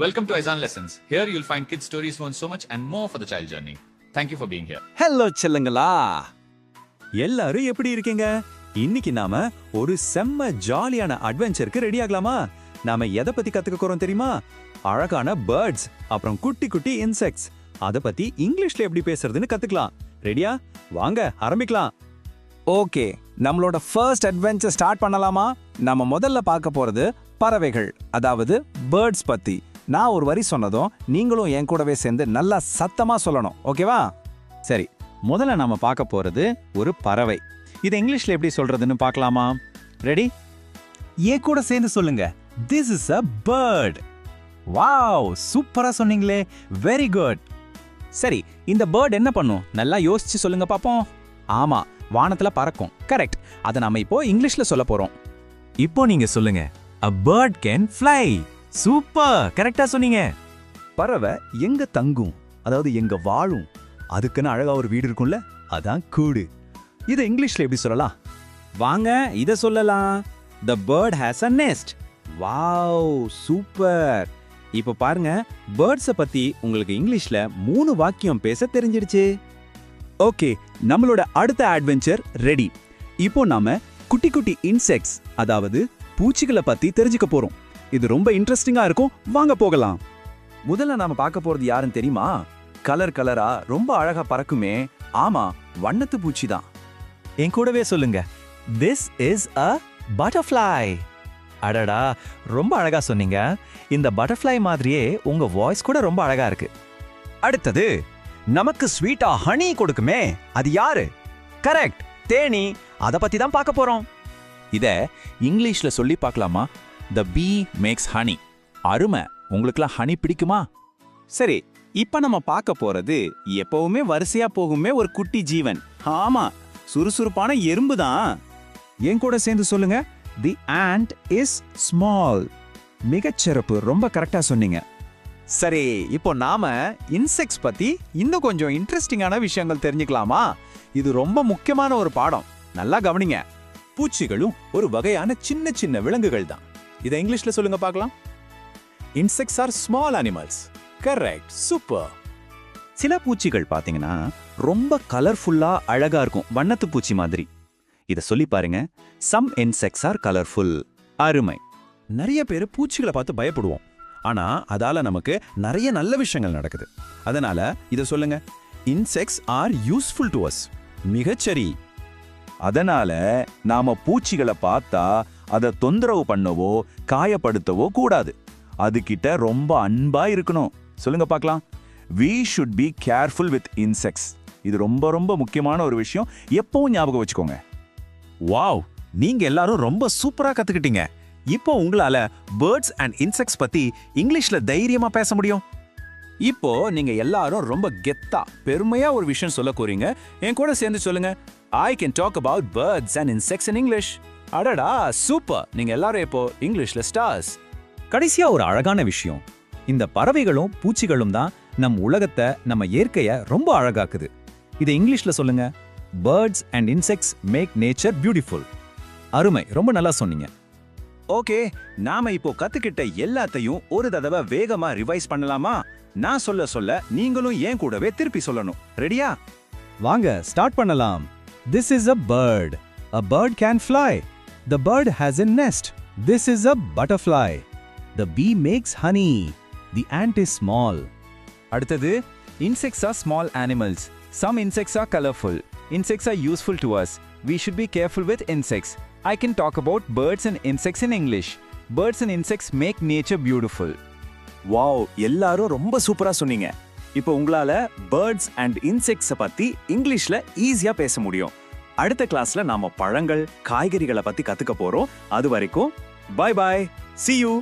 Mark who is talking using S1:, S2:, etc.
S1: Welcome to Aizan Lessons. Here you'll find kids' stories on so much and more for the child journey. Thank you for being here.
S2: Hello செல்லுங்களா? எல்லாரும் எப்படி இருக்கீங்க? இன்னைக்கு நாம ஒரு செம்ம ஜாலியான அட்வென்ச்சருக்கு ரெடி ஆகலாமா? நாம எதை பத்தி கத்துக்க போறோம் தெரியுமா? அழகான பேர்ட்ஸ் அப்புறம் குட்டி குட்டி இன்செக்ட்ஸ் அத பத்தி இங்கிலீஷ்ல எப்படி பேசுறதுன்னு கத்துக்கலாம். ரெடியா வாங்க ஆரம்பிக்கலாம். ஓகே நம்மளோட ஃபர்ஸ்ட் அட்வென்ச்சர் ஸ்டார்ட் பண்ணலாமா? நம்ம முதல்ல பார்க்க போறது பறவைகள் அதாவது பேர்ட்ஸ் பத்தி. நான் ஒரு வரி சொன்னதும் நீங்களும் என் கூடவே சேர்ந்து நல்லா சத்தமாக சொல்லணும். ஓகேவா? சரி முதல்ல நம்ம பார்க்க போகிறது ஒரு பறவை. இது இங்கிலீஷில் எப்படி சொல்கிறதுன்னு பார்க்கலாமா? ரெடி ஏன் கூட சேர்ந்து சொல்லுங்க. This is a bird wow சூப்பராக சொன்னீங்களே. வெரி குட் சரி இந்த பேர்ட் என்ன பண்ணும்? நல்லா யோசிச்சு சொல்லுங்க பார்ப்போம் ஆமாம் வானத்தில் பறக்கும். கரெக்ட் அதை நம்ம இப்போ இங்கிலீஷில் சொல்ல போகிறோம் இப்போ நீங்கள் சொல்லுங்க. A bird can fly super. கரெக்டா சொன்னீங்க. பறவை எங்க தங்கும்? அதாவது எங்க வாழும்? அதுக்குன்னு அழகா ஒரு வீடு இருக்கும்ல? அதான் கூடு. இதை இங்கிலீஷ்ல எப்படி சொல்லலாம்? வாங்க இத சொல்லலாம். The bird has a nest wow super இப்போ பாருங்க பேர்ட்ஸ பத்தி உங்களுக்கு இங்கிலீஷ்ல மூணு வாக்கியம் பேச தெரிஞ்சிடுச்சு. ஓகே நம்மளோட அடுத்த அட்வென்ச்சர் ரெடி இப்போ நாம குட்டி குட்டி இன்செக்ட்ஸ் அதாவது பூச்சிகளை பத்தி தெரிஞ்சுக்க போறோம். இது ரொம்ப இன்ட்ரெஸ்டிங்கா இருக்கும். வாங்க போகலாம். முதல்ல நாம பார்க்க போறது யாருன்னு தெரியுமா? கலர் கலரா ரொம்ப அழகா பறக்குமே. ஆமா வண்ணத்து பூச்சி தான். என் கூடவே சொல்லுங்க. திஸ் இஸ் அ பட்டர்ஃப்ளை அடடா ரொம்ப அழகா சொன்னீங்க. இந்த பட்டர்ஃப்ளை மாதிரியே உங்க வாய்ஸ் கூட ரொம்ப அழகா இருக்கு. அடுத்தது நமக்கு ஸ்வீட்டா ஹனி கொடுக்குமே. அது யாரு? கரெக்ட் தேனி. அத பத்தி தான் பார்க்க போறோம். இத இங்கிலீஷ்ல சொல்லி பார்க்கலாமா? த பீ மேக்ஸ் ஹனி அருமை. உங்களுக்குலாம் ஹனி பிடிக்குமா? சரி இப்ப நம்ம பார்க்க போறது எப்பவுமே வரிசையா போகுமே ஒரு குட்டி ஜீவன். ஆமா சுறுசுறுப்பான எறும்பு தான் என் கூட சேர்ந்து சொல்லுங்க. தி ant இஸ் ஸ்மால் மிகச்சிறப்பு. ரொம்ப கரெக்டா சொன்னீங்க. சரி இப்போ நாம இன்செக்ட்ஸ் பத்தி இன்னும் கொஞ்சம் இன்ட்ரெஸ்டிங்கான விஷயங்கள் தெரிஞ்சுக்கலாமா? இது ரொம்ப முக்கியமான ஒரு பாடம். நல்லா கவனிங்க. பூச்சிகளும் ஒரு வகையான சின்ன சின்ன விலங்குகள் தான் இதை இங்கிலீஷ்ல சொல்லுங்க பார்க்கலாம் insects are small animals correct super சில பூச்சிகள் பார்த்தீங்கன்னா ரொம்ப கலர்ஃபுல்லா அழகா இருக்கும். வண்ணத்து பூச்சி மாதிரி. இதை சொல்லி பாருங்க. சம் இன்செக்ட்ஸ் ஆர் கலர்ஃபுல் அருமை. நிறைய பேர் பூச்சிகளை பார்த்து பயப்படுவோம். ஆனா அதால நமக்கு நிறைய நல்ல விஷயங்கள் நடக்குது. அதனால இதை சொல்லுங்க. Insects are useful to us மிகச்சரி. அதனால நாம பூச்சிகளை பார்த்தா அதை தொந்தரவு பண்ணவோ காயப்படுத்தவோ கூடாது. அதுகிட்ட ரொம்ப அன்பாக இருக்கணும். சொல்லுங்க பார்க்கலாம். We should be careful with insects இது ரொம்ப ரொம்ப முக்கியமான ஒரு விஷயம். எப்பவும் ஞாபகம் வச்சுக்கோங்க. வாவ் நீங்க எல்லாரும் ரொம்ப சூப்பரா கத்துக்கிட்டீங்க. இப்போ உங்களால பேர்ட்ஸ் அண்ட் இன்செக்ட்ஸ் பத்தி இங்கிலீஷ்ல தைரியமா பேச முடியும். இப்போ நீங்க எல்லாரும் ரொம்ப கெத்தா பெருமையா ஒரு விஷயம் சொல்ல போறீங்க என் கூட சேர்ந்து சொல்லுங்க. I can talk about birds and insects in English அடடா சூப்பர் நீங்க எல்லாரும் இப்போ இங்கிலீஷ்ல ஸ்டார்ஸ் கடைசியா ஒரு அழகான விஷயம். இந்த பறவைகளும் பூச்சிகளும் தான் நம் உலகத்தை நம்ம இயற்கைய ரொம்ப அழகாக்குது. இதை இங்கிலீஷ்ல சொல்லுங்க. Birds and insects make nature beautiful அருமை ரொம்ப நல்லா சொன்னீங்க. ஓகே நாம இப்போ கத்துக்கிட்ட எல்லாத்தையும் ஒரு தடவை வேகமா ரிவைஸ் பண்ணலாமா? நான் சொல்ல சொல்ல நீங்களும் ஏன் கூடவே திருப்பி சொல்லணும். ரெடியா வாங்க ஸ்டார்ட் பண்ணலாம். This is a bird a bird can fly the bird has a nest this is a butterfly the bee makes honey the ant is small அடுத்தது insects are small animals some insects are colourful insects are useful to us we should be careful with insects I can talk about birds and insects in English birds and insects make nature beautiful wow எல்லாரும் ரொம்ப சூப்பரா சொன்னீங்க. இப்போ உங்களால birds and இன்செக்ட்ஸை பத்தி இங்கிலீஷ்ல ஈஸியா பேச முடியும். அடுத்த கிளாஸ்ல நாம பழங்கள் காய்கறிகளை பத்தி கத்துக்க போறோம். அது வரைக்கும் பை பாய் சி யூ